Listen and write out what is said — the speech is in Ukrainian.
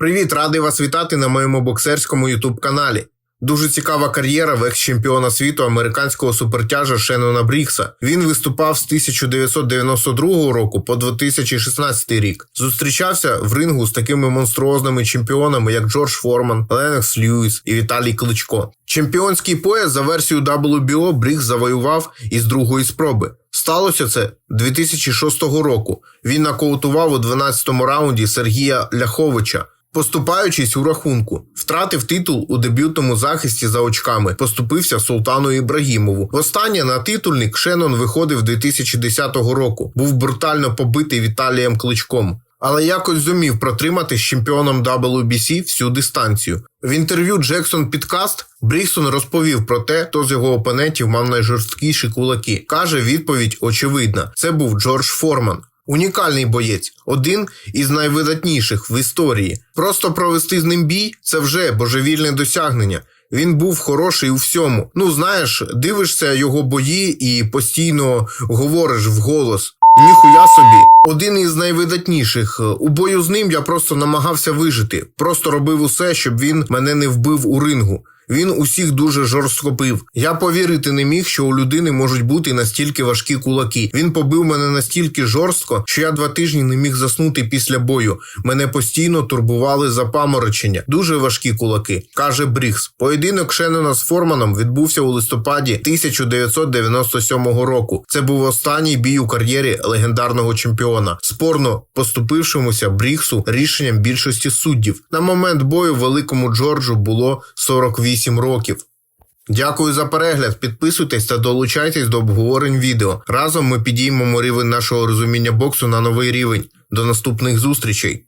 Привіт, радий вас вітати на моєму боксерському ютуб каналі. Дуже цікава кар'єра в екс-чемпіона світу американського супертяжа Шеннона Брікса. Він виступав з 1992 року по 2016 рік. Зустрічався в рингу з такими монструозними чемпіонами, як Джордж Форман, Ленокс Льюіс і Віталій Кличко. Чемпіонський пояс за версією WBO Брікс завоював із другої спроби. Сталося це 2006 року. Він нокаутував у 12-му раунді Сергія Ляховича. Поступаючись у рахунку, втратив титул у дебютному захисті за очками, поступився Султану Ібрагімову. Востаннє на титульник Шеннон виходив 2010 року. Був брутально побитий Віталієм Кличком. Але якось зумів протримати з чемпіоном WBC всю дистанцію. В інтерв'ю Джексон Підкаст Бріксон розповів про те, хто з його опонентів мав найжорсткіші кулаки. Каже, відповідь очевидна: це був Джордж Форман. Унікальний боєць, один із найвидатніших в історії. Просто провести з ним бій це вже божевільне досягнення. Він був хороший у всьому. Ну знаєш, дивишся його бої і постійно говориш вголос. Ніхуя собі, один із найвидатніших. У бою з ним я просто намагався вижити, просто робив усе, щоб він мене не вбив у рингу. Він усіх дуже жорстко бив. Я повірити не міг, що у людини можуть бути настільки важкі кулаки. Він побив мене настільки жорстко, що я два тижні не міг заснути після бою. Мене постійно турбували запаморочення. Дуже важкі кулаки, каже Брікс. Поєдинок Шеннона з Форманом відбувся у листопаді 1997 року. Це був останній бій у кар'єрі легендарного чемпіона, спорно поступившомуся Бріксу рішенням більшості суддів. На момент бою великому Джорджу було 48 років. Дякую за перегляд. Підписуйтесь та долучайтесь до обговорень відео. Разом ми підіймемо рівень нашого розуміння боксу на новий рівень. До наступних зустрічей.